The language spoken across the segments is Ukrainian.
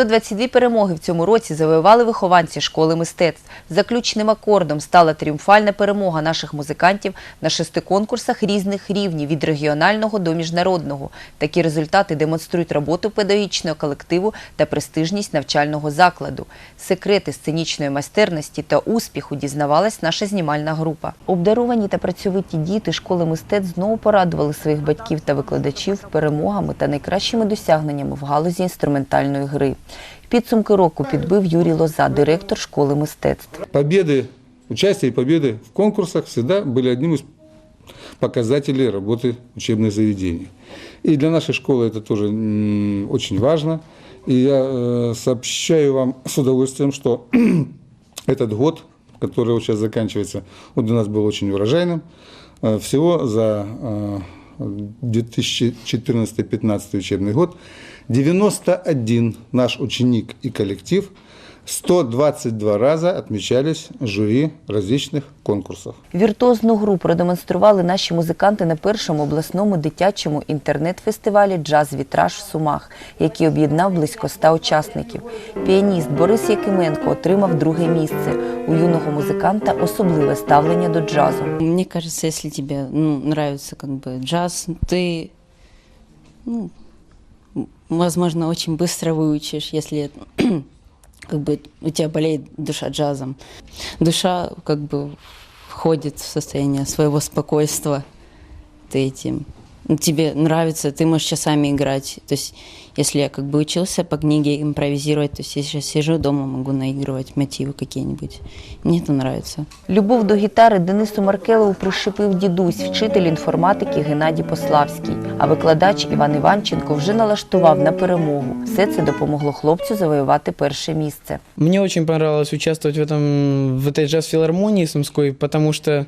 122 перемоги в цьому році завоювали вихованці школи мистецтв. Заключним акордом стала тріумфальна перемога наших музикантів на шести конкурсах різних рівнів від регіонального до міжнародного. Такі результати демонструють роботу педагогічного колективу та престижність навчального закладу. Секрети сценічної майстерності та успіху дізнавалась наша знімальна група. Обдаровані та працьовиті діти школи мистецтв знову порадували своїх батьків та викладачів перемогами та найкращими досягненнями в галузі інструментальної гри. Підсумки року підбив Юрій Лоза, директор школи мистецтв. Победы, участие и победы в конкурсах всегда были одним из показателей работы учебных заведений. И для нашей школы это тоже м, очень важно. И я э, сообщаю вам с удовольствием, что этот год, который вот сейчас заканчивается, вот для нас был очень урожайным. Э, Всего за э, 2014-2015 учебный год. 91 наш ученик и коллектив 122 раза отмечались жюри различных конкурсов. Віртуозну гру продемонстрували наші музиканти на першому обласному дитячому інтернет-фестивалі Джаз Вітраж в Сумах, який об'єднав близько ста учасників. Піаніст Борис Якименко отримав друге місце. У юного музиканта особливе ставлення до джазу. Мне кажется, если тебе ну, нравится как бы джаз, ты, ну, м, возможно, очень быстро выучишь, если как бы у тебя болеет душа джазом. Душа как бы входит в состояние своего спокойствия. Ты этим ну, тебе нравится, ты можешь часами играть. То есть, если я как бы учился по книге импровизировать, то есть я сейчас сижу дома, могу наигрывать мотивы какие-нибудь. Мне это нравится. Любов до гітари Денису Маркелову прищепив дідусь, вчитель інформатики Геннадій Пославський. А викладач Іван Іванченко вже налаштував на перемогу. Все це допомогло хлопцю завоювати перше місце. Мне очень понравилось участвовать в, этом, в этой джаз-филармонии Сумской, потому что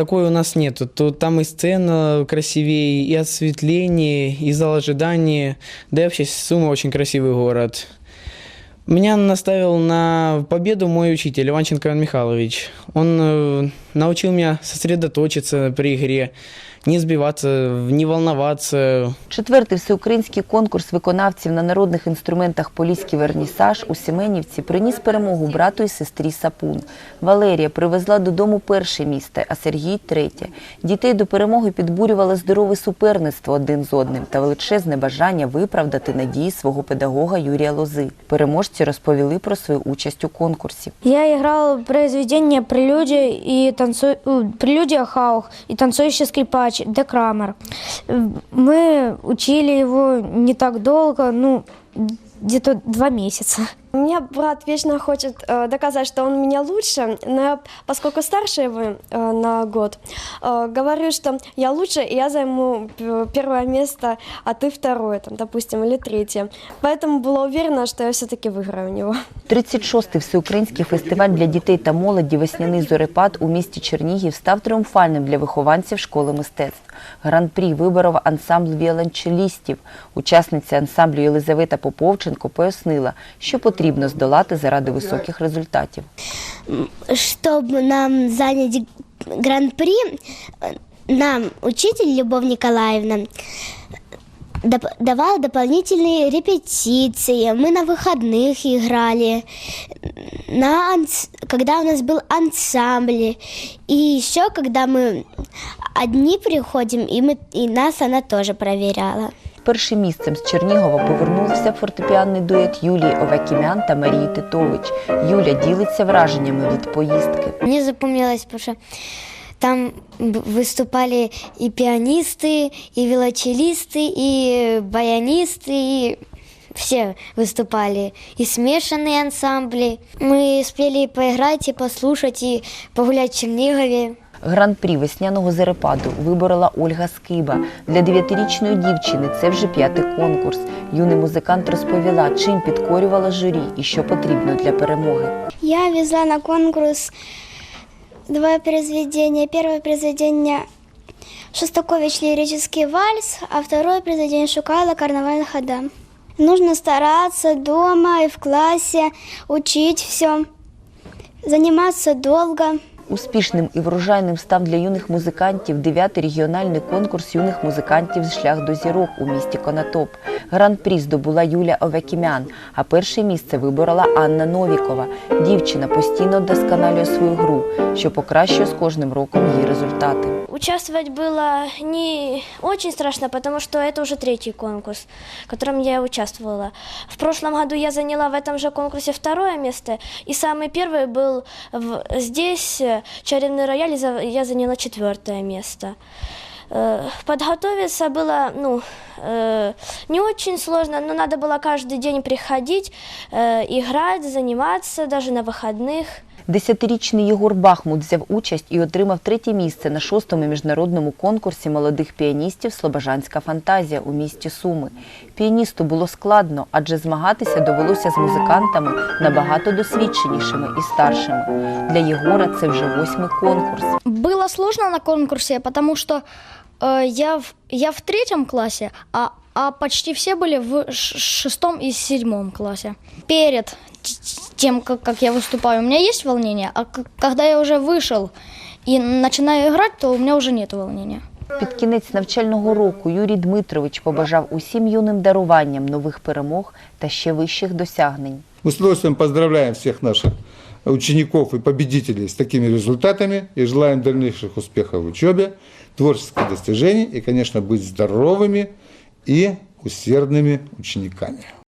такой у нас нету. Тут там и сцена красивее, и осветление, и зал ожидания. Да и вообще Сумы очень красивый город. Меня наставил на победу мой учитель Иванченко Иван Михайлович. Он э, научил меня сосредоточиться при игре, не сбиваться, не волноваться, Четвертий всеукраїнський конкурс виконавців на народних інструментах Поліський вернісаж у Семенівці приніс перемогу брату і сестрі Сапун. Валерія привезла додому перше місце, а Сергій третє. Дітей до перемоги підбурювало здорове суперництво один з одним та величезне бажання виправдати надії свого педагога Юрія Лози. Переможці розповіли про свою участь у конкурсі. Я играл произведение «Прелюдия» и танцу... э, «Прелюдия Хаух» и «Танцующий скрипач» Де Крамер. Э, Мы учили его не так долго, ну, где-то два месяца. У меня брат вечно хочет э, доказать, что он меня лучше, но я, поскольку старше его э, на год, э, говорю, что я лучше, и я займу п- первое место, а ты второе, там, допустим, или третье. Поэтому была уверена, что я все-таки выиграю у него. 36-й всеукраїнський фестиваль для дітей та молоді «Весняний зорепад» у місті Чернігів став тріумфальним для вихованців школи мистецтв. Гран-прі виборов ансамбль віолончелістів. Учасниця ансамблю Єлизавета Поповченко пояснила, що потрібно здолати заради високих результатів. чтобы нам занять гран-при, э, нам учитель Любовь Николаевна доп- давала дополнительные репетиции. Мы на выходных играли, на анс- когда у нас был ансамбль. И еще, когда мы одни приходим, и, мы, и нас она тоже проверяла. Першим місцем з Чернігова повернувся фортепіанний дует Юлії Овакімян та Марії Титович. Юля ділиться враженнями від поїздки. Мне запомнилось, потому что там б- выступали и пианисты, и виолончелисты, и баянисты, и все выступали, и смешанные ансамбли. Мы успели поиграть и послушать, и погулять в Чернигове. Гран-прі весняного зарепаду виборола Ольга Скиба. Для дев'ятирічної дівчини це вже п'ятий конкурс. Юний музикант розповіла, чим підкорювала журі і що потрібно для перемоги. Я везла на конкурс два произведения. Первое произведение Шостакович «Лирический вальс», а второе произведение Шукайла «Карнавальная хода». Нужно стараться дома и в классе, учить все, заниматься долго. Успішним і врожайним став для юних музикантів дев'ятий регіональний конкурс юних музикантів Шлях до зірок у місті Конотоп. Гран-прі здобула Юля Овекімян, а перше місце виборола Анна Новікова. Дівчина постійно вдосконалює свою гру, що покращує з кожним роком її результати. Участвовать было не очень страшно, потому что это уже третий конкурс, в котором я участвовала. В прошлом году я заняла в этом же конкурсе второе место, и самый первый был в- здесь, э, Чаревный рояль, и за- я заняла четвертое место. Э, Подготовиться было ну, э, не очень сложно, но надо было каждый день приходить, э, играть, заниматься, даже на выходных. Десятирічний Єгор Бахмут взяв участь і отримав третє місце на шостому міжнародному конкурсі молодих піаністів Слобожанська фантазія у місті Суми. Піаністу було складно, адже змагатися довелося з музикантами набагато досвідченішими і старшими. Для Єгора це вже восьмий конкурс. Было сложно на конкурсе, потому что э, я, в, я в третьем классе, а, а почти все были в ш- шестом и седьмом классе. Перед т- тем, как, как я выступаю, у меня есть волнение, а к- когда я уже вышел и начинаю играть, то у меня уже нет волнения. Під кінець навчального року Юрій Дмитрович побажав усім юним даруванням нових перемог та ще вищих досягнень. Мы с удовольствием поздравляем всех наших учеников и победителей с такими результатами и желаем дальнейших успехов в учебе, творческих достижений и, конечно, быть здоровыми и усердными учениками.